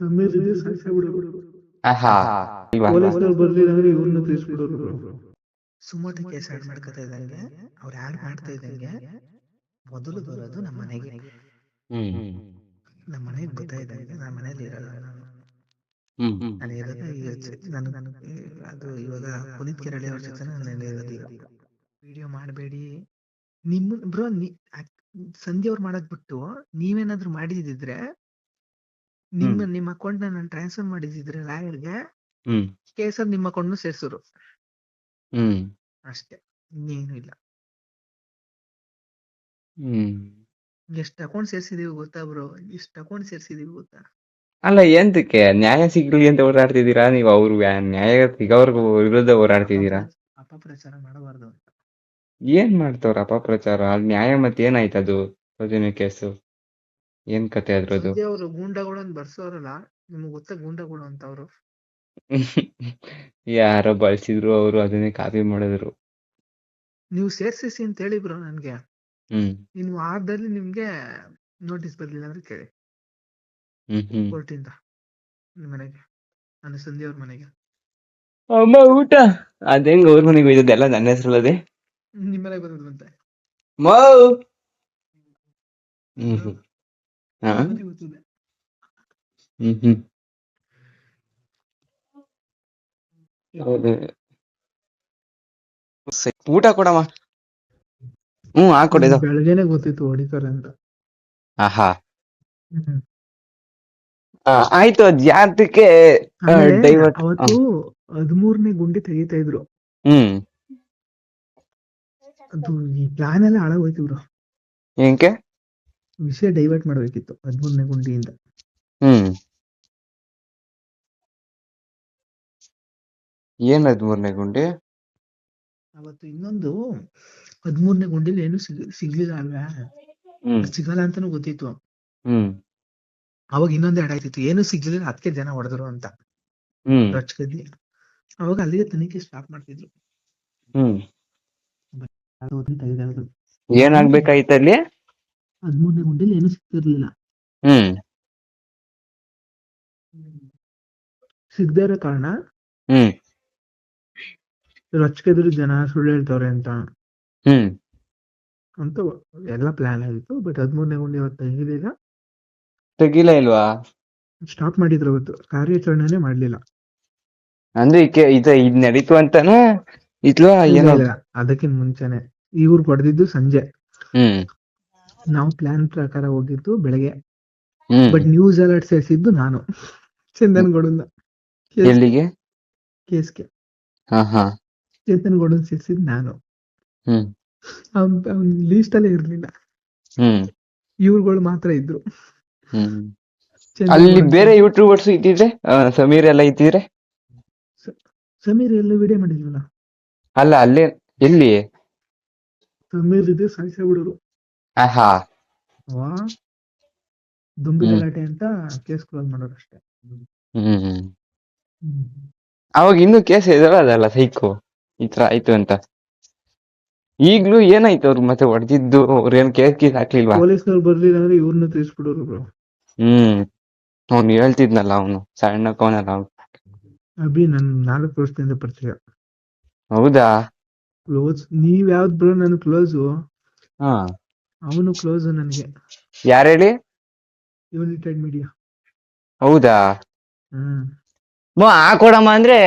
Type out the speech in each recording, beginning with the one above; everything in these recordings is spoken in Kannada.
ಸಾಯಿಸ್ಬಿಡೋರು ಪೊಲೀಸ್ನವ್ರು ಬರ್ಲಿಲ್ಲ ಅಂದ್ರೆ ಇವ್ರನ್ನ ಸುಮೋಟ ಕೇಸ್ ಆಡ್ ಮಾಡ್ಕೊತಾ ಇದ್ದಂಗೆ ಅವ್ರು ಆಡ್ ಮಾಡ್ತಾ ಇದ್ದಂಗೆ ಮೊದಲು ಬರೋದು ನಮ್ಮ ಮನೆಗೆ. ಹ್ಮ್. ನಮ್ಮ ಮನೆಗೆ ಬರ್ತಾ ಇದ್ದಂಗೆ ನಮ್ಮ ಮನೇಲಿ ಇರಲ್ಲ ನಾನು. ನಾನು ನಾನು ಅದು ಇವಾಗ ಪುನೀತ್ ಕೆರಳಿ ಅವ್ರ ಜೊತೆ ನಾನು ಇರೋದು ಈಗ. ವಿಡಿಯೋ ಮಾಡಬೇಡಿ. ನಿಮ್ಮ ಬ್ರೋ ಸಂಧ್ಯಾ ಅವ್ರು ಮಾಡೋದ್ ಬಿಟ್ಟು ನೀವೇನಾದ್ರೂ ಮಾಡಿದಿದ್ರೆ ನಿಮ್ಮ ನಿಮ್ಮ ಅಕೌಂಟ್ ನಾನು ಟ್ರಾನ್ಸ್ಫರ್ ಮಾಡಿದಿದ್ರೆ ಲಾಯರ್ಗೆ ಕೇಸ್ ಕೇಸಲ್ಲಿ ನಿಮ್ಮ ಅಕೌಂಟ್ ಸೇರ್ಸೋರು. ಹ್ಮ್. ಅಷ್ಟೇ ಇನ್ನೇನು ಇಲ್ಲ. ಎಷ್ಟು ಅಕೌಂಟ್ ಸೇರ್ಸಿದೀವಿ ಗೊತ್ತಾ ಬ್ರೋ? ಎಷ್ಟು ಅಕೌಂಟ್ ಸೇರ್ಸಿದೀವಿ ಗೊತ್ತಾ? ಅಲ್ಲ ಎಂತಕ್ಕೆ? ನ್ಯಾಯ ಸಿಗ್ಲಿ ಅಂತ ಓಡಾಡ್ತಿದ್ದೀರಾ ನೀವು ಅವ್ರ ನ್ಯಾಯ ಸಿಗೋರ್ಗು ವಿರುದ್ಧ ಓಡಾಡ್ತಿದ್ದೀರಾ? ಅಪಪ್ರಚಾರ ಮಾಡಬಾರ್ದು ಅಂತ. ಏನ್ ಮಾಡ್ತವ್ರ ಅಪಪ್ರಚಾರ? ಅಲ್ಲಿ ನ್ಯಾಯ ಮತ್ತೆ ಏನಾಯ್ತು ಅದು ಸೌಜನ್ಯ ಕೇಸು. ಏನ್ ಕತೆ ಅದ್ರದ್ದು? ಅವ್ರು ಗೂಂಡಾಗಳನ್ನ ಬರ್ಸೋರಲ್ಲ ನಿಮ್ಗೆ ಗೊತ್ತಾ ಗೂಂಡಾಗಳು ಅಂತ ಅವರು? ಯಾರೋ ಬಳಸಿದ್ರು ಅವರು ಅದನ್ನೇ ಕಾಪಿ ಮಾಡಿದ್ರು. ನೀವು ಸೇರ್ಸಿಸಿ ಅಂತ ಹೇಳಿ ಬ್ರೋ ನನ್ಗೆ. ಇನ್ನು ವಾರದಲ್ಲಿ ನಿಮ್ಗೆ ನೋಟಿಸ್ ಬರ್ಲಿಲ್ಲ ಅಂದ್ರೆ ಕೇಳಿ. ಕೋರ್ಟಿಂದ ನಿಮ್ ಮನೆಗೆ ನನ್ನ ಸಂಧಿ ಅವ್ರ ಮನೆಗೆ. ಅಮ್ಮ ಊಟ! ಅದೇಂಗ್ ಅವ್ರ ಮನೆಗೆ ಹೋಯ್ತದೆಲ್ಲ ನನ್ನ ಹೆಸರಲ್ಲದೆ? ನಿಮ್ಮ ಮನೆಗೆ ಬಂದಿದ್ವಂತೆ ಮೌ! ಹ್ಮ್ ಹ್ಮ್. ಗೊತ್ತಿದೆ. ಹ್ಮ್ ಹ್ಮ್ ಹೌದು. ಸರಿ, ಊಟ ಕೊಡಮ್ಮ ಹ್ಮ್ ಹಾಕೊಡಿದ ಬೆಳಗ್ಗೆನೆ ಗೊತ್ತಿತ್ತು ಹೊಡಿತಾರೆ ಅಂತ ಆಹಾ. ಹ್ಮ್. ಆ, ಆಯ್ತು ಅದ್ ಯಾತಕ್ಕೆ ಆಮೇಲೆ ಡೈವರ್ಟ್ ಅವತ್ತು ಹದಿಮೂರನೇ ಗುಂಡಿ ತೆಗಿತಾ ಇದ್ರು. ಹ್ಮ್. ಅದು ಈ ಪ್ಲಾನ್ ಎಲ್ಲ ಹಾಳಾಗೋಯ್ತು ಬ್ರೋ. ಏನ್ಕೆ? ವಿಷಯ ಡೈವರ್ಟ್ ಮಾಡಬೇಕಿತ್ತು ಹದಿಮೂರನೇ ಗುಂಡಿಯಿಂದ. ಹ್ಮ್. ಏನ್ ಹದಿಮೂರನೇ ಗುಂಡಿ? ಅವತ್ತು ಇನ್ನೊಂದು ಹದಿಮೂರನೇ ಗುಂಡಿಲಿ ಏನು ಸಿಗ್- ಸಿಗ್ಲಿಲ್ಲ ಅಲ್ವಾ? ಸಿಗಲ್ಲ ಅಂತಾನು ಗೊತ್ತಿತ್ತು. ಹ್ಮ್. ಅವಾಗ ಇನ್ನೊಂದ್ ಎರಡ್ ಆಯ್ತಿತ್ತು. ಏನು ಸಿಗ್ಲಿಲ್ಲ ಅದಕ್ಕೆ ಜನ ಹೊಡೆದ್ರು ಅಂತ. ಹ್ಮ್. ರೊಚ್ಕದ್ದಿ. ಅವಾಗ ಅಲ್ಲಿಗೆ ತನಿಖೆ ಸ್ಟಾಪ್ ಮಾಡ್ತಿದ್ರು. ಏನಾಗ್ಬೇಕಾಯ್ತು ಅಲ್ಲಿ? ಹದಿಮೂರನೇ ಗುಂಡಿಲಿ ಏನು ಸಿಗ್ತಿರ್ಲಿಲ್ಲ ಸಿಗದೇ ಇರೋ ಕಾರಣ ಹ್ಮ್. ರೊಚ್ಕೆದ್ರು ಜನ ಸುಳ್ಳು ಹೇಳ್ತವ್ರೆ ಅಂತ. ಅಂತ ಎಲ್ಲ ಪ್ಲಾನ್ ಆಗಿತ್ತು ಬಟ್ ಹದಿಮೂರನೇ ಗುಂಡಿ ಅವತ್ತು ತೆಗಿಲಿಲ್ಲ ತೆಗಿಲ ಇಲ್ವಾ? ಸ್ಟಾಪ್ ಮಾಡಿದ್ರು ಅವತ್ತು ಕಾರ್ಯಾಚರಣೆನೇ ಮಾಡ್ಲಿಲ್ಲ. ಅಂದ್ರೆ ಇದು ಇದ್ ನಡೀತು ಅಂತಾನೆ ಇತ್ಲಾ ಏನೋ? ಅದಕ್ಕಿಂತ ಮುಂಚೆನೆ. ಇವ್ರು ಪಡೆದಿದ್ದು ಸಂಜೆ. ನಾವು ಪ್ಲಾನ್ ಪ್ರಕಾರ ಹೋಗಿದ್ದು ಬೆಳಗ್ಗೆ. ಬಟ್ ನ್ಯೂಸ್ ಅಲರ್ಟ್ ಸೇರಿಸಿದ್ದು ನಾನು. ಚಂದನ್ ಗೌಡನ್ನ ಎಲ್ಲಿಗೆ? ಕೇಸ್ಗೆ ಚೇತನ್ ಗೌಡನ್ ಸೇರಿಸಿದ್ ನಾನು. ಅವ್ನ್ ಲೀಸ್ಟ್ ಅಲ್ಲೇ ಇರ್ಲಿಲ್ಲ. ಇವ್ರುಗಳು ಮಾತ್ರ ಇದ್ರು. ಅಲ್ಲಿ ಬೇರೆ ಯೂಟ್ಯೂಬರ್ಸ್ ಇದ್ದಿದ್ರೆ ಸಮೀರ್ ಎಲ್ಲ ಇದ್ದಿದ್ರೆ? ಸಮೀರ್ ಎಲ್ಲ ವಿಡಿಯೋ ಮಾಡಿದ್ವಲ್ಲ? ಅಲ್ಲ ಅಲ್ಲೇ ಎಲ್ಲಿ? ಸಮೀರ್ ಇದೆ ಸಾಯಿಸ ಬಿಡೋರು ಆಹಾ. ವಾ ದುಂಬಿ ಗಲಾಟೆ ಅಂತ ಕೇಸ್ ಕ್ಲೋಸ್ ಮಾಡೋರು ಅಷ್ಟೇ. ಹ್ಮ್ ಅವಾಗ ಇನ್ನೂ ಕೇಸ್ ಎದುರದಲ್ಲ ಸೈಕೋ? ಈ ತರ ಆಯ್ತು ಅಂತ. ಈಗ್ಲೂ ಏನಾಯ್ತು ಅವ್ರು ಮತ್ತೆ ಹೊಡೆದಿದ್ದು? ಅವ್ರೇನ್ ಕೇಸ್ ಕೇಸ್ ಹಾಕ್ಲಿಲ್ವಾ? ಪೊಲೀಸ್ನವ್ರು ಬರ್ಲಿಲ್ಲ ಅಂದ್ರೆ ಇವ್ರನ್ನ ತಿಳಿಸ್ಬಿಡೋರು ಬ್ರೋ. ಹ್ಮ್. ಅವ್ನು ಹೇಳ್ತಿದ್ನಲ್ಲ ಅವನು ಸಣ್ಣ ಕೋನಲ್ಲ ಅವ್ನು. ಅಭಿ ನನ್ ನಾಲ್ಕು ವರ್ಷದಿಂದ ಪರಿಚಯ. ಹೌದಾ? ಕ್ಲೋಸ್ ನೀವ್ ಯಾವ್ದು ಬ್ರೋ ನನ್ ಕ್ಲೋಸು ಹಾ. ಅವನು ಕ್ಲೋಸ್ ನನಗೆ. ಯಾರು ಹೇಳಿ? ಯುನೈಟೆಡ್ ಮೀಡಿಯಾ ಹೌದಾ? ಹ್ಮ್. ಮೋ ಹಾಕೊಡಮ್ಮ ಅಂದ್ರೆ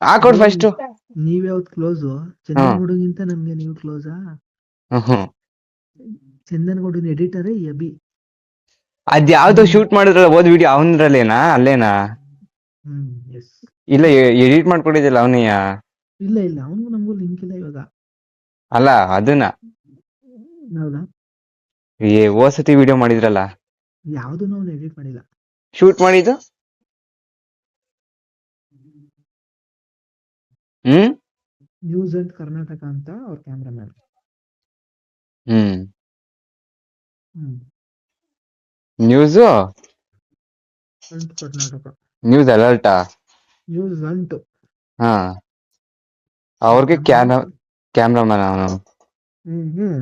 ಹಾಕೊಡ್ ಫಸ್ಟ್ ನೀವ್ ಯಾವ್ದ್ ಕ್ಲೋಸ್ ಚಂದನ್ ಗುಡುಗಿಂತ ನಮ್ಗೆ ನೀವು ಕ್ಲೋಸಾ ಚಂದನ್ ಗೌಡನ್ ಎಡಿಟರ್ ಯಬಿ ಅದ್ ಯಾವ್ದೋ ಶೂಟ್ ಮಾಡಿದ್ರಲ್ಲ ಓದ್ ವಿಡಿಯೋ ಅವನ್ರಲ್ಲೇನಾ ಅಲ್ಲೇನಾ? ಇಲ್ಲ ಎಡಿಟ್ ಮಾಡ್ಕೊಂಡಿದ್ದಿಲ್ಲ ಅವನಿಯ ಇಲ್ಲ ಇಲ್ಲ. ಅವನಿಗೂ ನಮಗೂ ಲಿಂಕ್ ಇಲ್ಲ ಇವಾಗ. ಅಲ್ಲ ಅದನ್ನ. ಹೌದಾ? ಏ ಓ ಸತಿ ವಿಡಿಯೋ ಮಾಡಿದ್ರಲ್ಲ ಯಾವ್ದನ್ನು ಅವ್ನು ಎಡಿಟ್ ಮಾಡಿಲ್ಲ. ಶೂಟ್ ಮಾಡಿದ್ದು? ಹ್ಮ್? ನ್ಯೂಸ್ ಅಂತ ಕರ್ನಾಟಕ ಅಂತ ಅವ್ರ ಕ್ಯಾಮ್ರಾಮ್ಯಾನ್ ಹ್ಮ್. ಹ್ಮ್. ನ್ಯೂಸ್ ಕರ್ನಾಟಕ ನ್ಯೂಸ್ ಅಲರ್ಟಾ ನ್ಯೂಸ್ ಅಂಟು ಹಾ. ಅವ್ರಿಗೆ ಕ್ಯಾಮ್ರಾ ಕ್ಯಾಮ್ರಾಮನ್ ಅವನು. ಹ್ಮ್ ಹ್ಮ್.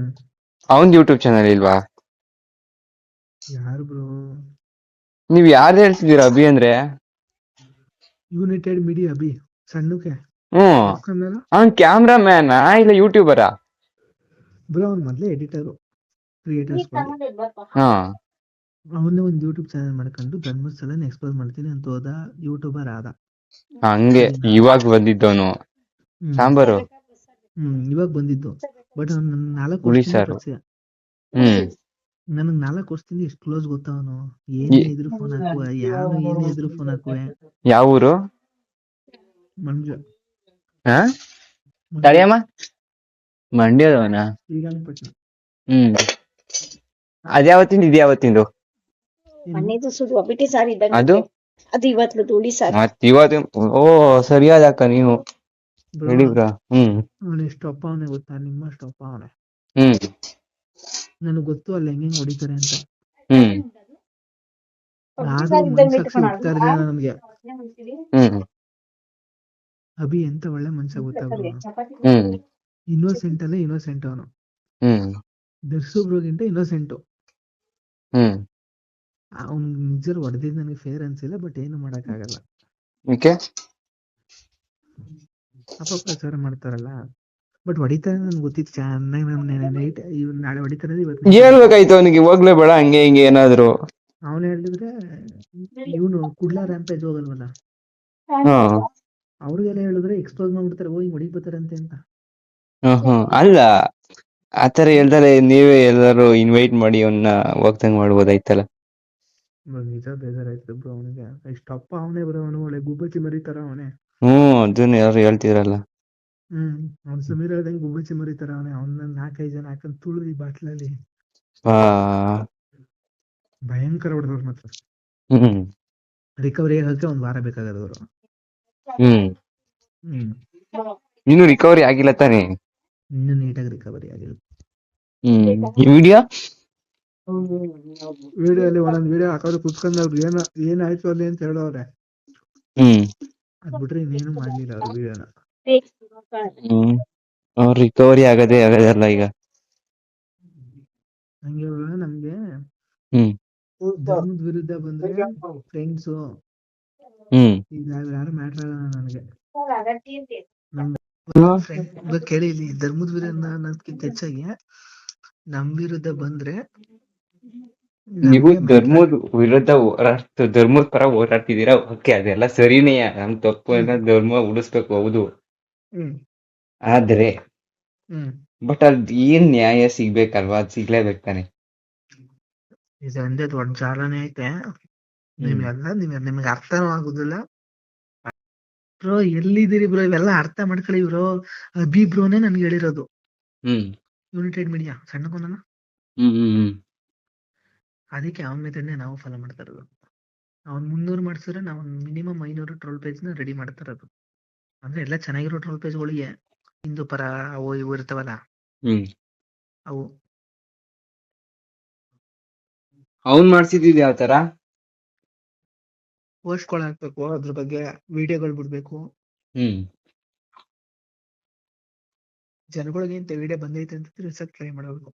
ಅವನ್ ಯೂಟ್ಯೂಬ್ ಚಾನಲ್ ಇಲ್ವಾ? ಯಾರು ಬ್ರೋ ನೀವ್ ಯಾರ್ ಹೇಳ್ತಿದೀರ ಅಭಿ ಅಂದ್ರೆ? ಯುನೈಟೆಡ್ ಮೀಡಿಯಾ ಅಭಿ ಸಣ್ಣಕ್ಕೆ. ಹ್ಮ್ ಅವ್ನ್ ಕ್ಯಾಮ್ರಾ ಮ್ಯಾನ್ ಇಲ್ಲ ಯೂಟ್ಯೂಬರ ಬ್ರೋ ಅವ್ನು ಮೊದಲೇ ಎಡಿಟರು ಕ್ರಿಯೇಟರ್ಸ್ ಹಾ. ಅವನೇ ಒಂದು ಯೂಟ್ಯೂಬ್ ಚಾನಲ್ ಮಾಡ್ಕೊಂಡು ಧರ್ಮಸ್ಥಳನ ಎಕ್ಸ್ಪ್ಲೋರ್ ಮಾಡ್ತೀನಿ ಅಂತ ಹೋದ ಯೂಟ್ಯೂಬರ್ ಆದ. ಹಂಗೆ ಇವಾಗ ಬಂದಿದ್ದವನು. ಹ್ಮ್. ಸಾಂಬಾರು. ಹ್ಮ್ ಇವಾಗ ಬಂದಿದ್ದು. ಬಟ್ ನನ್ ನಾಲ್ಕು ವರ್ಷ ವರ್ಷದಿಂದ ನನಗ್ ನಾಲ್ಕು ವರ್ಷದಿಂದ ಎಷ್ಟು ಕ್ಲೋಸ್ ಗೊತ್ತಾ ಅವನು. ಏನೇ ಇದ್ರು ಫೋನ್ ಹಾಕುವ ಯಾವ ಏನೇ ಇದ್ರು ಫೋನ್ ಹಾಕುವೆ. ಯಾವ ಊರು? ಮಂಜು ಹಾ? ತಡಿಯಮ್ಮ ಮಂಡ್ಯದವನ? ಶ್ರೀರಂಗಪಟ್ಟಣ. ಹ್ಮ್. ಅದ್ಯಾವತ್ತಿಂದ ಇದ್ಯಾವತ್ತಿಂದು? ಮನೆದು ಸುಡು ಒಬ್ಬಟ್ಟು ಸಾರು ಇದ್ದಂಗೆ. ಅದು? ಅದು ಇವತ್ತು ದುಡಿ ಸಾರು ಮತ್ತೆ ಇವತ್ತು ಓ ಸರಿಯಾದ ಅಕ್ಕ ನೀವು. ಅವನು ಸ್ಟಾಪ್ ಅವನೇ ಗೊತ್ತಾ? ನಿಮ್ಮ ಅಪ್ಪ ಅವನೇ. ನನಗ್ ಗೊತ್ತು ಅಲ್ಲಿ ಹೆಂಗ್ ಹೆಂಗ್ ಹೊಡಿತಾರೆ ಅಂತ. ಇರ್ಲಿಲ್ಲ ನಮ್ಗೆ ಹ್ಮ್. ಅಭಿ ಎಂತ ಒಳ್ಳೆ ಮನುಷ್ಯ ಗೊತ್ತಾ ಬ್ರೋ ಹ್ಮ್. ಇನ್ನೋಸೆಂಟ್ ಅಲ್ಲೇ ಇನ್ನೋಸೆಂಟ್ ಅವನು. ದರ್ಶೋಬ್ರೋಗಿಂತ ಇನ್ನೋಸೆಂಟ್ ಅವ್ನ್ ನಿಜರ್ ಹೊಡೆದಿದ್ ನನಗೆ ಫೇರ್ ಅನ್ಸಿಲ್ಲ ಬಟ್ ಏನು ಮಾಡಕ್ ಆಗಲ್ಲ ಅಪಪ್ರಚಾರ ಮಾಡ್ತಾರಲ್ಲ? ಬಟ್ ಹೊಡಿತಾರೆ ನನ್ಗೆ ಗೊತ್ತಿತ್ತು ಚೆನ್ನಾಗಿ ನಾನು ನೈಟ್ ನಾಳೆ ಹೊಡಿತಾರೆ ಇವತ್ತು ಹೇಳ್ಬೇಕಾಯ್ತು ಅವನಿಗೆ ಹೋಗ್ಲೇ ಬೇಡ ಹಂಗೆ ಹಿಂಗೆ ಏನಾದ್ರು. ಅವನು ಹೇಳಿದ್ರೆ ಇವನು ಕುಡ್ಲ ರ್ಯಾಂಪೇಜ್ ಹೋಗಲ್ವಲ್ಲ? ಹಾ. ಅವ್ರಿಗೆಲ್ಲ ಹೇಳಿದ್ರೆ ಎಕ್ಸ್ಪೋಸ್ ಮಾಡ್ಬಿಡ್ತಾರೆ ಹೋಗಿ ಹೊಡಿಕ್ ಬರ್ತಾರಂತೆ ಅಂತ. ಹ್ಮ್ ಅಲ್ಲ ಆತರ ಹೇಳ್ತಾರೆ ನೀವೇ ಎಲ್ಲರೂ ಇನ್ವೈಟ್ ಮಾಡಿ ಅವನ್ನ ಹೋಗ್ದಂಗ್ ಮಾಡ್ಬೋದಾಯ್ತಲ್ಲ. ನಿಜ ಬೇಜಾರಾಯ್ತು ಬ್ರೋ ಅವನಿಗೆ. ಇಷ್ಟಪ್ಪ ಅವನೇ ಬ್ರೋ ಅವನು ಒಳ್ಳೆ ಗುಬ್ಬಚ್ಚಿ ಮರಿತಾರ ಅವನೇ. ಹ್ಮ್ ಅದನ್ನ ಯಾರು ಹೇಳ್ತಿರಲ್ಲ. ಹ್ಮ್ ಅವ್ನ್ ಸಮೀರ್ ಹೇಳ್ದಂಗೆ ಗುಬ್ಬಚ್ಚಿ ಮರಿತಾರ ಅವನೇ. ಅವ್ನ ನಾಲ್ಕೈದು ಜನ ಹಾಕೊಂಡ್ ತುಳು ಈ ಬಾಟ್ಲಲ್ಲಿ ಭಯಂಕರ ಹೊಡೆದವ್ರು ಮಾತ್ರ ಹ್ಮ್. ರಿಕವರಿ ಆಗಕ್ಕೆ ಒಂದ್ ವಾರ ಬೇಕಾಗದವ್ರು ಹ್ಮ್. ಹ್ಮ್. ಇನ್ನು ರಿಕವರಿ ಆಗಿಲ್ಲ ತಾನೇ? ಇನ್ನು ನೀಟಾಗಿ ರಿಕವರಿ ಆಗಿಲ್ಲ. ಹ್ಮ್. ಈ ವಿಡಿಯೋ ವಿಡಿಯೋ ಅಲ್ಲಿ ಒಂದೊಂದ್ ವಿಡಿಯೋ ಹಾಕೋದು ಕುತ್ಕೊಂಡ್ ಅವ್ರು ಏನ ಏನಾಯ್ತು ಅಲ್ಲಿ ಅಂತ ಹೇಳೋರೆ ಹ್ಮ್. ಅದ್ ಬಿಟ್ರೆ ಇನ್ನೇನು ಮಾಡ್ಲಿಲ್ಲ ಅವ್ರು ವಿಡಿಯೋನ ಹ್ಮ್ ಅವ್ರ ರಿಕವರಿ ಆಗದೆ ಆಗದಲ್ಲ ಈಗ. ಹಂಗೆ ನಮ್ಗೆ? ಹ್ಮ್. ಧರ್ಮದ ವಿರುದ್ಧ ಬಂದ್ರೆ ಫ್ರೆಂಡ್ಸ್ ಹ್ಮ್. ಈಗ ಯಾರು ಮ್ಯಾಟರ್ ಆಗಲ್ಲ ನನಗೆ. ಇವಾಗ ಕೇಳಿ ಇಲ್ಲಿ ಧರ್ಮದ ವಿರುದ್ಧ ಅನ್ನೋದ್ಕಿಂತ ಹೆಚ್ಚಾಗಿ ನಮ್ ವಿರುದ್ಧ ಬಂದ್ರೆ ನೀವು ಧರ್ಮದ್ ವಿರುದ್ಧ ಹೋರಾಡ್ತ ಧರ್ಮದ ಪರ ಹೋರಾಡ್ತಿದ್ದೀರಾ? ಓಕೆ ಅದೆಲ್ಲ ಸರಿನೇ ನಮ್ ತಪ್ಪು ಎಲ್ಲ ಧರ್ಮ ಉಳಿಸ್ಬೇಕು ಹೌದು. ಹ್ಮ್. ಆದ್ರೆ ಹ್ಮ್. ಬಟ್ ಅದ್ ಏನ್ ನ್ಯಾಯ ಸಿಗ್ಬೇಕಲ್ವಾ? ಅದ್ ಸಿಗ್ಲೇಬೇಕು ತಾನೆ. ಇದು ಒಂದೇ ದೊಡ್ಡ ಜಾಲನೆ ಐತೆ. ನಿಮ್ಗೆಲ್ಲ ನಿಮ್ಗೆ ನಿಮ್ಗೆ ಅರ್ಥನೂ ಆಗುದಿಲ್ಲ ಬ್ರೋ ಎಲ್ಲಿದ್ದೀರಿ ಬ್ರೋ? ಇವೆಲ್ಲ ಅರ್ಥ ಮಾಡ್ಕೊಳ್ಳಿ ಬ್ರೋ. ಅಭಿ ಬ್ರೋನೇ ನನ್ಗೆ ಹೇಳಿರೋದು. ಹ್ಮ್. ಯುನೈಟೆಡ್ ಮೀಡಿಯಾ ಸಣ್ಣ ಕೊನನ ಹ್ಮ್ ಹ್ಮ್ ಹ್ಮ್. ಅದಕ್ಕೆ ಅವನ ಮೆಥಡ್ನೇ ನಾವು ಫಾಲೋ ಮಾಡ್ತಾ ಇರೋದು. ಅವ್ನ್ ಮುನ್ನೂರು ಮಾಡಿಸಿದ್ರೆ ನಾವು ಮಿನಿಮಮ್ ಐನೂರು ಟ್ರೋಲ್ ಪೇಜ್ನ ರೆಡಿ ಮಾಡ್ತಾ ಇರೋದು. ಅಂದ್ರೆ ಎಲ್ಲ ಚೆನ್ನಾಗಿರೋ ಟ್ರೋಲ್ ಪೇಜ್ಗಳಿಗೆ ಹಿಂದೂ ಪರ ಅವು ಇವು ಇರ್ತಾವಲ್ಲ? ಅವು. ಅವ್ನ್ ಮಾಡ್ಸಿದ್ದಿದ್ ಯಾವ ತರ? ಪೋಸ್ಟ್ಗಳು ಹಾಕ್ಬೇಕು ಅದ್ರ ಬಗ್ಗೆ ವಿಡಿಯೋಗಳು ಬಿಡ್ಬೇಕು. ಹ್ಮ್. ಜನಗಳಿಗೆ ಇಂಥ ವಿಡಿಯೋ ಬಂದೈತೆ ಅಂತ ತಿಳ್ಸಕ್ ಟ್ರೈ ಮಾಡಬೇಕು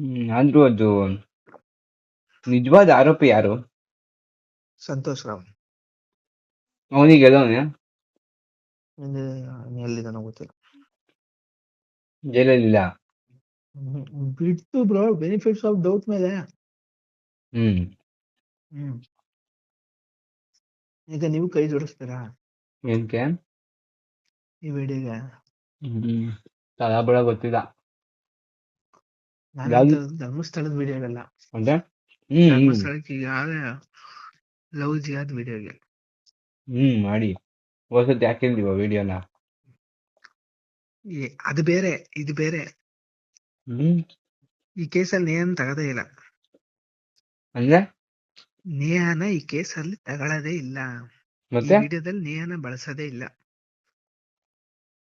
ಹ್ಮ್ ಆದ್ರೂ ಅದು ನಿಜವಾದ ಆರೋಪಿ ಯಾರು? ಸಂತೋಷ್ ರಾವ್. ಅವನಿಗೆ ಎಲ್ಲವನೇ ಮುಂದೆ ಎಲ್ಲಿದಾನೋ ಗೊತ್ತಿಲ್ಲ. ಜೈಲಲ್ಲಿಲ್ಲ? ಹ್ಮ್. ಬಿಟ್ಟು ಬ್ರೋ ಬೆನಿಫಿಟ್ಸ್ ಆಫ್ ಡೌಟ್ ಮೇಲೆ. ಹ್ಮ್. ಹ್ಮ್. ಈಗ ನೀವು ಕೈ ಜೋಡಿಸ್ತೀರಾ? ಕ್ಯಾನ್ ಈ ವಿಡಿಯೋಗೆ ಹ್ಮ್ ತಲಾಬಳ ಗೊತ್ತಿಲ್ಲ. ಧರ್ಮಸ್ಥಳದ ವಿಡಿಯೋಗಲ್ಲ ಧರ್ಮಸ್ಥಳಕ್ಕೆ ಈಗಾಗಲೇ ಲವ್ ಜಿಯಾದ ವಿಡಿಯೋಗೆ ಹ್ಮ್ ಮಾಡಿ. ಯಾಕೆ ನೀವು ವಿಡಿಯೋನ ಅದು ಬೇರೆ ಇದು ಬೇರೆ. ಈ ಕೇಸಲ್ಲಿ ನೇಹನ್ ತಗದೇ ಇಲ್ಲ. ಅಂದ್ರೆ? ನೇಹನ ಈ ಕೇಸಲ್ಲಿ ತಗೊಳ್ಳೋದೇ ಇಲ್ಲ. ವಿಡಿಯೋದಲ್ಲಿ ನೇಹನ ಬಳಸೋದೇ ಇಲ್ಲ.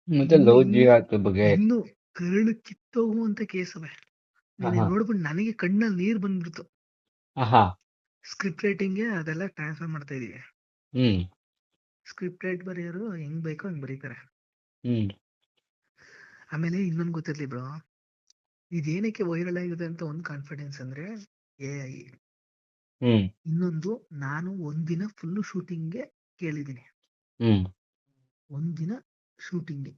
ಮತ್ತೆ ಲವ್ ಜಿಹಾದ್ ಬಗ್ಗೆ? ಇನ್ನು ಕರುಳು ಕಿತ್ತೋಗುವಂತ ಕೇಸವೇ. ನೋಡ್ಬಿಟ್ಟು ನನಗೆ ಕಣ್ಣಲ್ಲಿ ನೀರ್ ಬಂದ್ಬಿಡ್ತು. ಸ್ಕ್ರಿಪ್ಟ್ ರೈಟಿಂಗ್ ಅದೆಲ್ಲ ಟ್ರಾನ್ಸ್ಫರ್ ಮಾಡ್ತಾ ಇದೀವಿ. ಸ್ಕ್ರಿಪ್ಟ್ ರೈಟ್ ಬರೆಯೋರು ಹೆಂಗ್ ಬೇಕೋ ಹಂಗ್ ಬರೀತಾರೆ. ಆಮೇಲೆ ಇನ್ನೊಂದ್ ಗೊತ್ತಿರ್ಲಿ ಬ್ರೋ. ಇದೇನಕ್ಕೆ ವೈರಲ್ ಆಗಿದೆ ಅಂತ ಒಂದು ಕಾನ್ಫಿಡೆನ್ಸ್ ಅಂದ್ರೆ ಎ ಐ ಇನ್ನೊಂದು ನಾನು ಒಂದಿನ ಫುಲ್ ಶೂಟಿಂಗ್ಗೆ ಕೇಳಿದೀನಿ ಒಂದಿನ ಶೂಟಿಂಗ್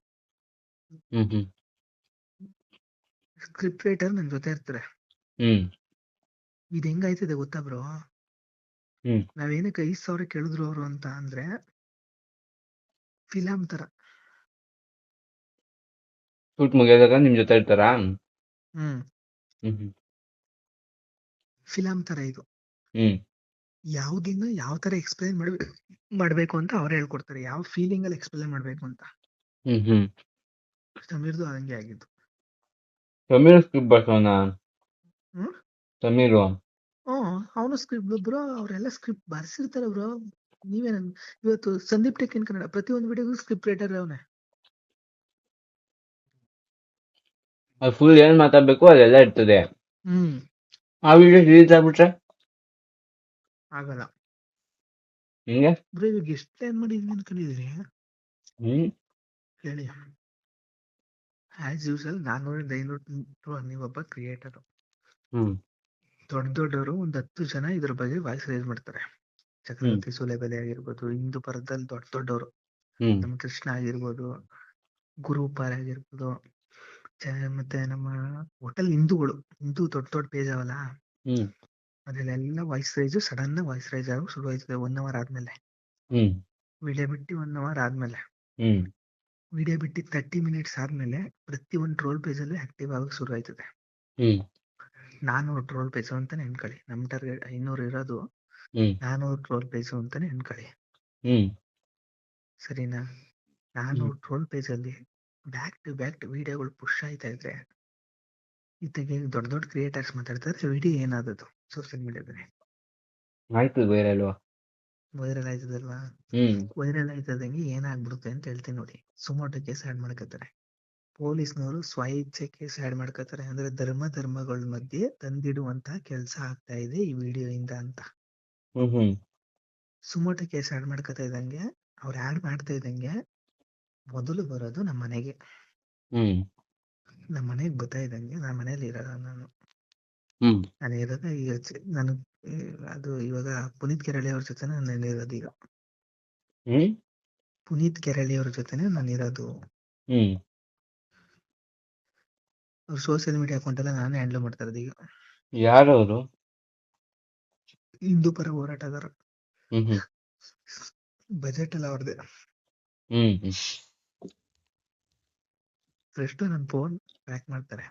ಸ್ಕ್ರಿಪ್ಟ್ ರೈಟರ್ ನನ್ ಜೊತೆ ಇರ್ತಾರೆ. ಇದು ಹೆಂಗಾಯ್ತದೆ ಗೊತ್ತಾ ಬ್ರೋ. ನಾವೇನಕ್ಕೆ ಐದ್ ಸಾವಿರ ಕೇಳಿದ್ರು ಅವರು ಅಂತ ಅಂದ್ರೆ ಫಿಲಂ ತರ. ಶೂಟ್ ಮುಗಿಯೋದಾಗ ನಿಮ್ ಜೊತೆ ಇರ್ತಾರಾ? ಹ್ಮ್. ಫಿಲಂ ತರ ಇದು. ಹ್ಮ್. ಯಾವ್ದಿನ ಯಾವ ತರ ಎಕ್ಸ್ಪ್ಲೈನ್ ಮಾಡ್ಬೇಕು ಮಾಡ್ಬೇಕು ಅಂತ ಅವ್ರು ಹೇಳ್ಕೊಡ್ತಾರೆ. ಯಾವ ಫೀಲಿಂಗ್ ಅಲ್ಲಿ ಎಕ್ಸ್ಪ್ಲೈನ್ ಮಾಡ್ಬೇಕು ಅಂತ. ಸಮೀರ್ದು ಹಂಗೆ ಆಗಿದ್ದು. ಸಮೀರ್ ಸ್ಕ್ರಿಪ್ಟ್ ಬರ್ಸೋಣ ಹ್ಮ್? ತಮಿಳು ಹ್ಮ್ ಅವನು ಸ್ಕ್ರಿಪ್ಟ್ ಬ್ರೋ ಅವರೆಲ್ಲ ಸ್ಕ್ರಿಪ್ಟ್ ಬರ್ಸಿರ್ತಾರೆ ಬ್ರೋ ನೀವೇನ ಇವತ್ತು ಸಂದೀಪ್ ಟೆಕ್ ಇನ್ ಕನ್ನಡ ಪ್ರತಿಯೊಂದು ವಿಡಿಯೋಗೂ ಸ್ಕ್ರಿಪ್ಟ್ ರೈಟರ್ ಅವನೇ. ಅದು ಫುಲ್ ಏನ್ ಮಾತಾಡ್ಬೇಕು ಅದೆಲ್ಲ ಇರ್ತದೆ. ಹ್ಮ್. ಆ ವಿಡಿಯೋ ರಿಲೀಸ್ ಆಗ್ಬಿಟ್ರೆ? ಆಗಲ್ಲ. ಹಿಂಗೆ? ಬ್ರೋ ಇವಾಗ ಎಷ್ಟು ಪ್ಲಾನ್ ಮಾಡಿದ್ವಿ ಅನ್ಕೊಂಡಿದೀರಿ ಹ್ಮ್. ಹೇಳಿ. ಆಸ್ ಯೂಸಲ್ ನಾನ್ನೂರಿಂದ ಐನೂರು ನೀವೊಬ್ಬ ಕ್ರಿಯೇಟರ್ ದೊಡ್ಡ ದೊಡ್ಡವರು ಒಂದ್ ಹತ್ತು ಜನ ಇದ್ರ ಬಗ್ಗೆ ವಾಯ್ಸ್ ರೈಸ್ ಮಾಡ್ತಾರೆ. ಚಕ್ರವರ್ತಿ ಸುಲೇಬೆಲೆ ಆಗಿರ್ಬೋದು ಹಿಂದೂ ಪರದಲ್ಲಿ ದೊಡ್ಡ ದೊಡ್ಡವರು. ನಮ್ಮ ಕೃಷ್ಣ ಆಗಿರ್ಬೋದು ಗುರುಪಾಲ್ ಆಗಿರ್ಬೋದು ಚ- ಮತ್ತೆ ನಮ್ಮ ಹೋಟೆಲ್ ಹಿಂದೂಗಳು ಹಿಂದೂ ದೊಡ್ಡ ದೊಡ್ಡ ಪೇಜ್ ಅವಲ್ಲ. ಅದ್ರಲ್ಲೆಲ್ಲ voice raise sudden voice raise ಆಗಿ ಶುರು ಆಯ್ತದೆ ಒನ್ ಅವರ್ ಆದ್ಮೇಲೆ ವಿಳೆ ಬಿಟ್ಟು ಒನ್ ಅವರ್ ಆದ್ಮೇಲೆ. ವಿಡಿಯೋ ಬಿಟ್ಟು ತರ್ಟಿ ಮಿನಿಟ್ಸ್ ಆದ್ಮೇಲೆ ಪ್ರತಿ ಒಂದು ಟ್ರೋಲ್ ಪೇಜ್ ಅಲ್ಲೂ ಆಕ್ಟಿವ್ ಆಗಕ್ಕೆ ಶುರು ಆಯ್ತದೆ. ನಾನೂರು ಟ್ರೋಲ್ ಪೇಜ್ ಅಂತಾನೆ ಅನ್ಕೊಳ್ಳಿ. ನಮ್ ಟಾರ್ಗೆಟ್ ಐನೂರು ಇರೋದು ನಾನೂರು ಟ್ರೋಲ್ ಪೇಜ್ ಅಂತಾನೆ ಅನ್ಕೊಳ್ಳಿ. ಹ್ಮ್. ಸರಿನಾ? ನಾನೂರು ಟ್ರೋಲ್ ಪೇಜ್ ಅಲ್ಲಿ ಬ್ಯಾಕ್ ಟು ಬ್ಯಾಕ್ ಟು ವಿಡಿಯೋಗಳು ಪುಷ್ ಆಯ್ತಾ ಇದ್ರೆ ಇದಕ್ಕೆ ದೊಡ್ಡ ದೊಡ್ಡ ಕ್ರಿಯೇಟರ್ಸ್ ಮಾತಾಡ್ತಾರೆ ವಿಡಿಯೋ ಏನಾದದು ಸೋಷಿಯಲ್ ಮೀಡಿಯಾದಲ್ಲಿ ಆಯ್ತು ಬೇರೆ ಅಲ್ವಾ? ವೈರಲ್ ಆಯ್ತದಲ್ವಾ ಹ್ಮ್. ವೈರಲ್ ಆಯ್ತದಂಗೆ ಏನಾಗ್ಬಿಡುತ್ತೆ ಅಂತ ಹೇಳ್ತೀನಿ ನೋಡಿ. ಸುಮೋಟೋ ಕೇಸ್ ಆಡ್ ಮಾಡ್ಕೋತಾರೆ ಪೊಲೀಸ್ನವರು ಸ್ವ ಇಚ್ಛೆ ಕೇಸ್ ಆಡ್ ಮಾಡ್ಕೋತಾರೆ ಅಂದ್ರೆ ಧರ್ಮ ಧರ್ಮಗಳ ಮಧ್ಯೆ ತಂದಿಡುವಂತ ಕೆಲಸ ಆಗ್ತಾ ಇದೆ ಈ ವಿಡಿಯೋ ಇಂದ ಅಂತ ಸುಮೋಟೋ ಕೇಸ್ ಆಡ್ ಮಾಡ್ಕೋತಾ ಇದ್ದಂಗೆ ಅವ್ರ ಆಡ್ ಮಾಡ್ತಾ ಇದ್ದಂಗೆ ಮೊದಲು ಬರೋದು ನಮ್ಮ ಮನೆಗೆ. ಹ್ಮ್. ನಮ್ಮ ಮನೆಗೆ ಬರ್ತಾ ಇದ್ದಂಗೆ ನಮ್ಮ ಮನೇಲಿ ಇರಲ್ಲ ನಾನು. ನಾನು ಇರೋದ ಈಗ ಚ- ನಾನು ಈ, ಅದು ಇವಾಗ ಪುನೀತ್ ಕೆರಳಿ ಅವ್ರ ಜೊತೆ ನಾನು ಇರೋದು ಈಗ. ಹ್ಮ್? ಪುನೀತ್ ಕೆರಳಿ ಅವ್ರ ಜೊತೆನೆ ನಾನು ಇರೋದು. ಹ್ಮ್. ಅವ್ರ ಸೋಷಿಯಲ್ ಮೀಡಿಯಾ ಅಕೌಂಟ್ ಎಲ್ಲ ನಾನೇ ಹ್ಯಾಂಡಲ್ ಮಾಡ್ತಾ ಇರೋದು ಈಗ. ಯಾರು ಅವರು? ಹಿಂದೂ ಪರ ಹೋರಾಟಗಾರ. ಬಜೆಟ್ ಎಲ್ಲ ಅವ್ರದ್ದೆ ಫಸ್ಟ್ ನನ್ನ ಫೋನ್ ಟ್ರ್ಯಾಕ್ ಮಾಡ್ತಾರೆ.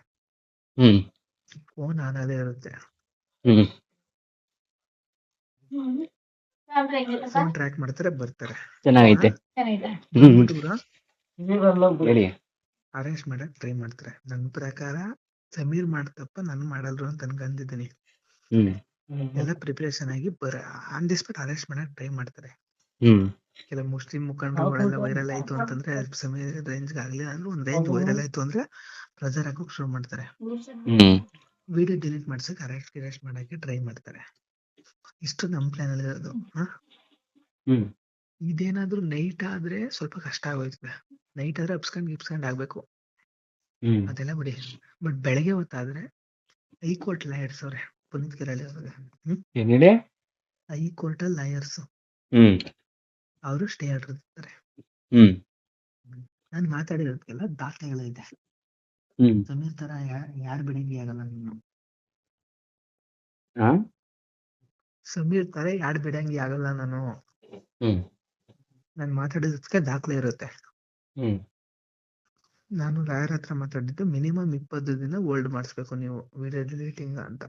ಹ್ಮ್. ಫೋನ್ ಆನ್ ಆಗೇ ಇರುತ್ತೆ. ಫೋನ್ ಟ್ರ್ಯಾಕ್ ಮಾಡ್ತಾರೆ ಬರ್ತಾರೆ. ಚೆನ್ನಾಗೈತೆ. ಹೇಳಿ. ಅರೆಸ್ಟ್ ಮಾಡಕ್ ಟ್ರೈ ಮಾಡ್ತಾರೆ. ನನ್ ಪ್ರಕಾರ ಸಮೀರ್ ಮಾಡ್ತಪ್ಪ ನಾನು ಮಾಡಲ್ರು ಅಂತ ಅನ್ಕೊಂಡಿದ್ದೀನಿ ಹ್ಮ್. ಎಲ್ಲ ಪ್ರಿಪರೇಷನ್ ಆಗಿ ಬರ ಆನ್ ದಿ ಸ್ಪಾಟ್ ಅರೆಸ್ಟ್ ಮಾಡಕ್ ಟ್ರೈ ಮಾಡ್ತಾರೆ. ಹ್ಮ್. ಕೆಲವು ಮುಸ್ಲಿಂ ಮುಖಂಡರುಗಳೆಲ್ಲ ವೈರಲ್ ಆಯ್ತು ಅಂತಂದ್ರೆ ಸಮೀರ್ ರೇಂಜ್ ಆಗ್ಲಿಲ್ಲ ಅಂದ್ರೆ ಒಂದ್ ರೇಂಜ್ ವೈರಲ್ ಆಯ್ತು ಅಂದ್ರೆ ಪ್ರಜರ್ ಹಾಕೋಕ್ ಶುರು ಮಾಡ್ತಾರೆ. ಹ್ಮ್. ವಿಡಿಯೋ ಡಿಲೀಟ್ ಮಾಡ್ಸಕ್ ಅರೆಸ್ಟ್ ಗಿರೆಸ್ಟ್ ಮಾಡಕ್ಕೆ ಟ್ರೈ ಮಾಡ್ತಾರೆ. ಇಷ್ಟು ನಮ್ ಪ್ಲಾನ್ ಅಲ್ಲಿ ಇರೋದು. ಇದೇನಾದ್ರೂ ನೈಟ್ ಆದ್ರೆ ಸ್ವಲ್ಪ ಕಷ್ಟ ಆಗೋಯ್ತದೆ. ನೈಟ್ ಆದ್ರೆ ಅಪ್ಸ್ಕೊಂಡ್ ಗಿಪ್ಸ್ಕೊಂಡ್ ಆಗ್ಬೇಕು. ಹ್ಮ್. ಅದೆಲ್ಲ ಬಿಡಿ. ಬಟ್ ಬೆಳಗ್ಗೆ ಹೊತ್ತಾದ್ರೆ ಹೈಕೋರ್ಟ್ ಲಾಯರ್ಸ್ ಅವ್ರೆ ಪುನೀತ್ ಕಿರಳಿ ಅವ್ರಿಗೆ. ಹೈಕೋರ್ಟ್ ಅಲ್ಲಿ ಲಾಯರ್ಸ್ ಹ್ಮ್. ಅವರು ಸ್ಟೇ ಆರ್ಡರ್ ಇರ್ತಾರೆ. ಹ್ಮ್. ನಾನು ಮಾತಾಡಿರೋದಕ್ಕೆಲ್ಲ ದಾಖಲೆಗಳಿದೆ. ಹ್ಮ್. ಸಮೀರ್ ತರ ಯಾರು ಯಾರ್ ಬಿಡಂಗಿ ಆಗಲ್ಲ ನೀನು. ಸಮೀರ್ ತರ ಯಾಡ್ ಬಿಡಂಗಿ ಆಗಲ್ಲ ನಾನು. ನಾನು ಮಾತಾಡಿದಕ್ಕೆ ದಾಖಲೆ ಇರುತ್ತೆ. ನಾನು ಲಾಯರ್ ಹತ್ರ ಮಾತಾಡಿದ್ದು ಮಿನಿಮಮ್ ಇಪ್ಪತ್ತು ದಿನ ಹೋಲ್ಡ್ ಮಾಡಿಸ್ಬೇಕು ನೀವು ವಿಡಿಯೋ ಡಿಲೀಟಿಂಗ್ ಅಂತ.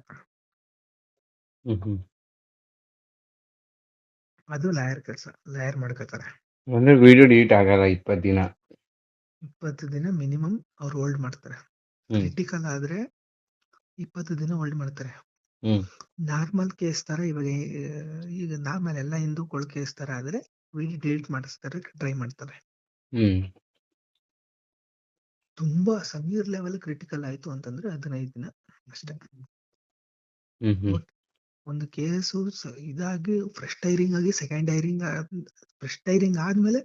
ಅದು ಲಾಯರ್ ಕೆಲಸ ಲಾಯರ್ ಮಾಡ್ಕೋತಾರೆ. ಅಂದ್ರೆ ವಿಡಿಯೋ ಡಿಲೀಟ್ ಆಗಲ್ಲ ಇಪ್ಪತ್ ದಿನ? ಇಪ್ಪತ್ತು ದಿನ ಮಿನಿಮಮ್ ಅವ್ರು ಹೋಲ್ಡ್ ಮಾಡ್ತಾರೆ. ಕ್ರಿಟಿಕಲ್ ಆದ್ರೆ ಇಪ್ಪತ್ತು ದಿನ ಹೋಲ್ಡ್ ಮಾಡ್ತಾರೆ. ನಾರ್ಮಲ್ ಕೇಸ್ ತರ ಇವಾಗ ಈಗ ನಾರ್ಮಲ್ ಎಲ್ಲ ಹಿಂದೂಗಳು ಕೇಸ್ ತರ ಆದ್ರೆ ವಿಡಿಯೋ ಡಿಲೀಟ್ ಮಾಡಿಸ್ತಾರೆ ಟ್ರೈ ಮಾಡ್ತಾರೆ. ತುಂಬಾ ಸಮೀರ್ ಲೆವೆಲ್ ಕ್ರಿಟಿಕಲ್ ಆಯ್ತು ಅಂತಂದ್ರೆ ಹದಿನೈದು ದಿನ ಅಷ್ಟೇ. ಒಂದು ಕೇಸು ಇದಾಗಿ ಫ್ರೆಶ್ ಹೈರಿಂಗ್ ಆಗಿ ಸೆಕೆಂಡ್ ಐರಿಂಗ್ ಫ್ರೆಶ್ ಟೈರಿಂಗ್ ಆದ್ಮೇಲೆ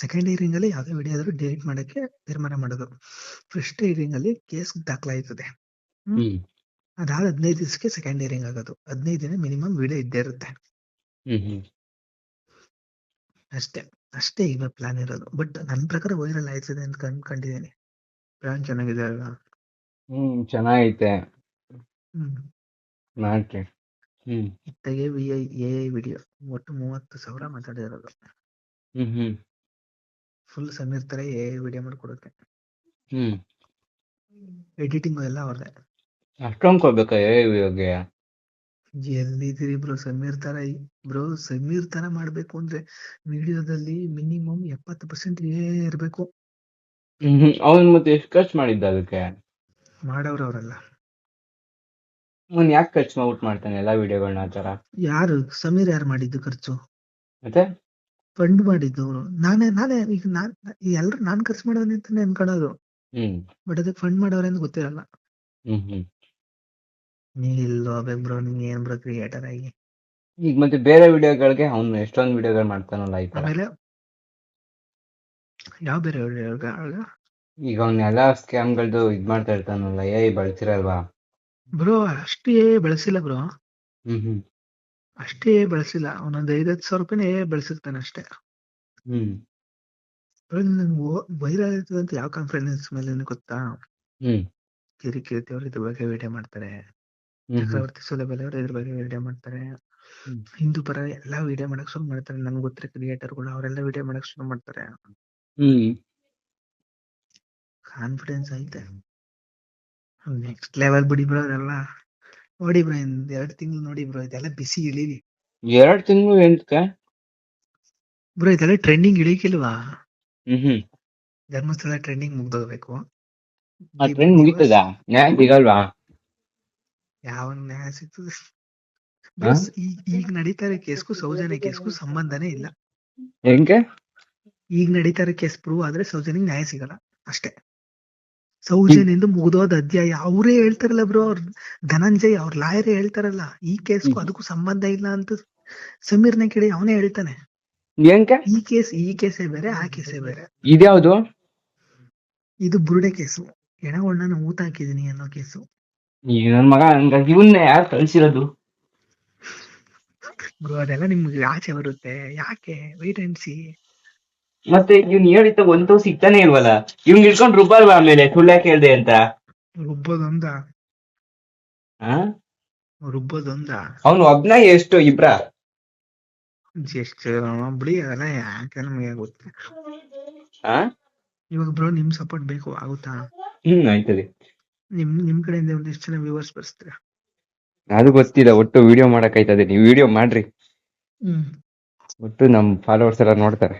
ಸೆಕೆಂಡ್ ಐರಿಂಗ್ ಅಲ್ಲಿ ಯಾವ್ದೇ ವಿಡಿಯೋ ಆದ್ರೂ ಡಿಲೀಟ್ ಮಾಡಕ್ಕೆ ತೀರ್ಮಾನ ಮಾಡೋದು. ಫ್ರೆಶ್ ಟೈರಿಂಗ್ ಅಲ್ಲಿ ಕೇಸ್ ದಾಖಲಾಯ್ತದೆ. ಹ್ಮ್. ಅದಾದ ಹದಿನೈದು ದಿವಸಕ್ಕೆ ಸೆಕೆಂಡ್ ಇಯರಿಂಗ್ ಆಗೋದು. ಹದಿನೈದು ದಿನ ಮಿನಿಮಮ್ ವಿಡಿಯೋ ಇದ್ದೇ ಇರುತ್ತೆ. ಅಷ್ಟೇ ಅಷ್ಟೇ ಈಗ ಪ್ಲಾನ್ ಇರೋದು. ಬಟ್ ನನ್ನ ಪ್ರಕಾರ ವೈರಲ್ ಆಯ್ತದೆ ಅಂತ ಅನ್ಕೊಂಡಿದ್ದೀನಿ ಪ್ಲಾನ್ ಚೆನ್ನಾಗಿದೆ ಅಲ್ವಾ? ಹ್ಮ್ ಚೆನ್ನಾಗೈತೆ. ಹ್ಮ್. ಇತ್ತಾಗೆ ವಿ ಐ ಎ ಐ ವಿಡಿಯೋ ಒಟ್ಟು ಮೂವತ್ತು ಸಾವಿರ ಮಾತಾಡಿರೋದು. ಫುಲ್ ಸಮೀರ್ ತರ ಎ ಐ ವಿಡಿಯೋ ಮಾಡ್ಕೊಡುತ್ತೆ ಹ್ಮ್. ಎಡಿಟಿಂಗ್ ಎಲ್ಲ ಅವ್ರದೇ. ಅಷ್ಟೊಂದ್ ಏ ಇವಾಗ ಎಲ್ಲಿದ್ದೀರಿ ಬ್ರೋ? ಸಮೀರ್ ತರ ಬ್ರೋ ಸಮೀರ್ ತರ ಮಾಡ್ಬೇಕು ಅಂದ್ರೆ ವಿಡಿಯೋದಲ್ಲಿ ಮಿನಿಮಮ್ ಎಪ್ಪತ್ತು ಪರ್ಸೆಂಟ್ ಏ ಇರ್ಬೇಕು. ಹ್ಮ್ ಮತ್ತೆ ಎಷ್ಟು ಖರ್ಚು ಮಾಡಿದ್ದ ಅದಕ್ಕೆ? ಮಾಡೋರು ಅವರಲ್ಲ. ಅವ್ನ್ ಯಾಕೆ ಖರ್ಚು ಮಾಡ್ಬಿಟ್ಟು ಮಾಡ್ತಾನೆ ಎಲ್ಲಾ ವಿಡಿಯೋಗಳನ್ನ ಆತರ ತರ ಯಾರು? ಸಮೀರ್ ಯಾರು ಮಾಡಿದ್ದು ಖರ್ಚು? ಮತ್ತೆ? ಫಂಡ್ ಮಾಡಿದ್ದು ಅವ್ರು ನಾನೇ ನಾನೇ ಈಗ ನಾನ್ ಎಲ್ರು ನಾನ್ ಖರ್ಚು ಮಾಡೋನೆ ಅಂತಾನೆ ಅನ್ಕೊಳ್ಳೋದು. ಹ್ಮ್. ಬಟ್ ಅದಕ್ಕೆ ಫಂಡ್ ಮಾಡೋರೇನು ಗೊತ್ತಿರಲ್ಲ. ಹ್ಮ್ ಹ್ಮ್. ನೀ ಇಲ್ಲೋ ಬೇಕು ಬ್ರೋ ನಿಂಗೆ ಏನ್ ಬ್ರೋ ಕ್ರಿಯೇಟರ್ ಆಗಿ? ಈಗ ಮತ್ತೆ ಬೇರೆ ವಿಡಿಯೋಗಳಿಗೆ ಅವ್ನು ಎಷ್ಟೊಂದು ವಿಡಿಯೋಗಳು ಮಾಡ್ತಾನಲ್ಲ ಈ ತರ. ಆಮೇಲೆ ಯಾವ ಬೇರೆ ಈಗ ಅವ್ನ ಎಲ್ಲಾ ಸ್ಕ್ಯಾಮ್ಗಳ್ದು ಇದ್ ಮಾಡ್ತಾ ಇರ್ತಾನಲ್ಲ ಏ ಬಳಸಿರಲ್ವಾ ಬ್ರೋ ಅಷ್ಟೇ ಬಳಸಿಲ್ಲ ಬ್ರೋ. ಹ್ಮ್ ಹ್ಮ್. ಅಷ್ಟೇ ಬಳಸಿಲ್ಲ. ಒಂದೊಂದ್ ಐದೈದು ಸಾವಿರ ರೂಪಾಯಿನೇ ಬಳಸಿರ್ತಾನೆ ಅಷ್ಟೇ. ಹ್ಮ್. ವೈರಲ್ ಆಯ್ತದೆ ಅಂತ ಯಾವ ಕಾನ್ಫಿಡೆನ್ಸ್ ಮೇಲೆ ಗೊತ್ತಾ? ಹ್ಮ್. ಕಿರಿಕಿರಿ ಅವ್ರ ಅವ್ರು ಇದ್ರ ಬಗ್ಗೆ ವಿಡಿಯೋ ಮಾಡ್ತಾರೆ. ಚಕ್ರವರ್ತಿ ಸುಲಭಲೆ ಅವರು ಇದ್ರ ಬಗ್ಗೆ ವಿಡಿಯೋ ಮಾಡ್ತಾರೆ. ಹಿಂದೂ ಪರ ಎಲ್ಲಾ ವಿಡಿಯೋ ಮಾಡಕ್ ಶುರು ಮಾಡ್ತಾರೆ. ನನ್ಗೆ ಗೊತ್ತಿರೋ ಕ್ರಿಯೇಟರ್ಗಳು ಅವರೆಲ್ಲ ವಿಡಿಯೋ ಮಾಡಕ್ ಶುರು ಮಾಡ್ತಾರೆ. ಕಾನ್ಫಿಡೆನ್ಸ್ ಐತೆ. ನೆಕ್ಸ್ಟ್ ಲೆವೆಲ್ ಬಿಡಿ ಬ್ರೋ ಅದೆಲ್ಲ ನೋಡಿ ಬ್ರೋ ಇಂದ ಎರಡು ತಿಂಗಳು ನೋಡಿ ಬ್ರೋ ಇದೆಲ್ಲ ಬಿಸಿ ಇಳಿಲಿ ಎರಡು ತಿಂಗಳು ಎಂತಕ್ಕೆ? ಬ್ರೋ ಇದೆಲ್ಲ ಟ್ರೆಂಡಿಂಗ್ ಇಳಿಕಿಲ್ವಾ? ಧರ್ಮಸ್ಥಳ ಟ್ರೆಂಡಿಂಗ್ ಮುಗ್ದೋಗ್ಬೇಕು. ಟ್ರೆಂಡ್ ಮುಗಿತದ? ನ್ಯಾಯ ಸಿಗಲ್ವಾ ಯಾವ ನ್ಯಾಯ ಸಿಗ್ತದೆ ಈಗ ನಡೀತಾರೆ ನಡೀತಾ ಇರೋ ಕೇಸ್ಗೂ ಸೌಜನ್ಯ ಕೇಸ್ಗೂ ಸಂಬಂಧನೇ ಇಲ್ಲ. ಹೆಂಗೆ? ಈಗ ನಡೀತಾ ಇರೋ ಕೇಸ್ ಪ್ರೂವ್ ಆದ್ರೆ ಸೌಜನ್ಯ ನ್ಯಾಯ ಸಿಗಲ್ಲ ಅಷ್ಟೇ. ಸೌಜನ್ಯಂದು ಮುಗಿದೋದ ಅಧ್ಯಾಯ. ಅವರೇ ಹೇಳ್ತಾರಲ್ಲ ಬ್ರೋ ಅವ್ರ ಧನಂಜಯ್ ಅವ್ರ ಲಾಯರೇ ಹೇಳ್ತಾರಲ್ಲ ಈ ಕೇಸ್ಗೂ ಅದಕ್ಕೂ ಸಂಬಂಧ ಇಲ್ಲ ಅಂತ ಸಮೀರ್ನ ಕೇಳಿ ಅವನೇ ಹೇಳ್ತಾನೆ. ಹೆಂಗೆ? ಈ ಕೇಸ್ ಈ ಕೇಸೇ ಬೇರೆ ಆ ಕೇಸೇ ಬೇರೆ. ಇದ್ಯಾವುದು? ಇದು ಬುರುಡೆ ಕೇಸು. ಎಣಗೊಳ್ ನಾನು ಊತ ಹಾಕಿದೀನಿ ಅನ್ನೋ ಕೇಸು. ಈ ನನ್ ಮಗ ಹಂಗಾಗಿ ಇವನ್ನ ಯಾರು ಕಳ್ಸಿರೋದು? ಬ್ರೋ ಅದೆಲ್ಲ ನಿಮ್ಗೆ ಆಚೆ ಬರುತ್ತೆ. ಯಾಕೆ? ವೈಟ್ ಅಂಡ್ ಸಿ ಮತ್ತೆ ಇವ್ನ್ ಹೇಳಿದ ಒಂದು ಸಿಗ್ತಾನೆ ಇಲ್ವಲ್ಲ? ಇವ್ನ್ ಇಟ್ಕೊಂಡ್ ರುಬ್ಬಲ್ವಾ ಆಮೇಲೆ ಸುಳ್ಳ ಹೇಳ್ದೆ ಅಂತ. ರುಬ್ಬೋದೊಂದ? ಆ? ರುಬ್ಬೋದೊಂದ? ಅವ್ನು ಒಬ್ನ ಎಷ್ಟು ಇಬ್ರ? ಎಷ್ಟು ಬಿಡಿ ಅದೆಲ್ಲ ಯಾಕೆ ನಮಗೆ ಗೊತ್ತ ಆ? ಇವಾಗ ಬ್ರೋ ನಿಮ್ ಸಪೋರ್ಟ್ ಬೇಕು ಆಗುತ್ತಾ? ಹ್ಮ್ ಆಯ್ತದೆ. ನಿಮ್ ನಿಮ್ ಕಡೆಯಿಂದ ಒಂದಿಷ್ಟು ಜನ ವ್ಯೂವರ್ಸ್ ಬರ್ಸ್ತೀರಾ ಅದು ಗೊತ್ತಿಲ್ಲ ಒಟ್ಟು ವಿಡಿಯೋ ಮಾಡಕ್ ಆಯ್ತದೆ ನೀವು ವಿಡಿಯೋ ಮಾಡ್ರಿ. ಹ್ಮ್. ಒಟ್ಟು ನಮ್ ಫಾಲೋವರ್ಸ್ ಎಲ್ಲ ನೋಡ್ತಾರೆ.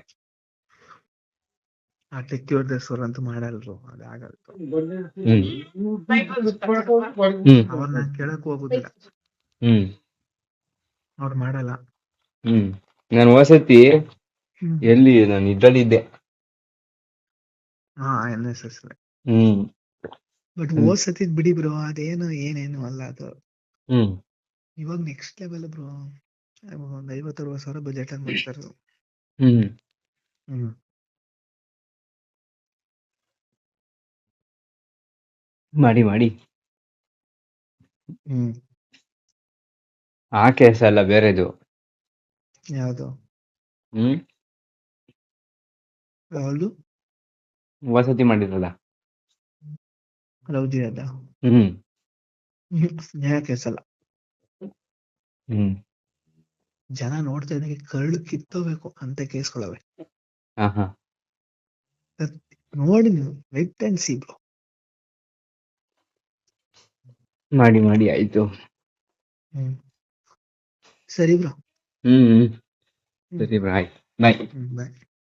ಆ ಟೆಕ್ಕಿವರ್ಧಸ್ವರ್ ಅಂತೂ ಮಾಡಲ್ರು ಅದಾಗಲ್ಲ ಹ್ಮ್. ಹ್ಮ್. ಅವ್ರನ್ನ ಕೇಳಕ್ ಹೋಗುದಿಲ್ಲ. ಹ್ಮ್. ಅವ್ರು ಮಾಡಲ್ಲ. ಹ್ಮ್. ನಾನು ವಸತಿ ಹ್ಮ್. ಎಲ್ಲಿ ನಾನು ಇದ್ರಲ್ಲಿ ಇದ್ದೆ ಹಾ ಎನ್ ಎಸ್ ಎಸ್ ಹ್ಮ್. ಬಟ್. ಹೋದ್ ಸತಿದ್ ಬಿಡಿ ಬ್ರೋ ಅದೇನು ಏನೇನು ಅಲ್ಲ ಅದು. ಇವಾಗ ನೆಕ್ಸ್ಟ್ ಲೆವೆಲ್ ಬ್ರೋ ಒಂದ್ ಐವತ್ತು ಅರವತ್ತು ಸಾವಿರ ಬಜೆಟ್ ಅಲ್ಲಿ ಮಾಡ್ತಾರೆ. ಮಾಡಿ ಮಾಡಿ. ಹ್ಮ್. ಆ ಕೇಸ್ ಅಲ್ಲ ಬೇರೆದು. ಯಾವುದು? ಹ್ಮ್. ಯಾವ್ದು? ವಸತಿ ಮಾಡಿದ್ರಲ್ಲ? ಲವ್ ಅದ. ಹ್ಮ್. ನ್ಯಾಯ ಕೇಸಲ್ಲ ಹ್ಮ್. ಜನ ನೋಡ್ತಾ ಇದ್ದಂಗೆ ಕರಳು ಕಿತ್ತೋಬೇಕು ಅಂತ ಕೇಸ್ಗಳವೆ ಹಾ ಹಾ. ನೋಡಿ ನೀವು ವೆಟ್ ಅಂಡ್ ಸಿ ಬ್ರೋ ಮಾಡಿ ಮಾಡಿ ಆಯ್ತು. ಹ್ಮ್. ಸರಿ ಬ್ರೋ. ಹ್ಮ್ ಹ್ಮ್. ಸರಿ ಬಾಯ್ ಬಾಯ್ ಬಾಯ್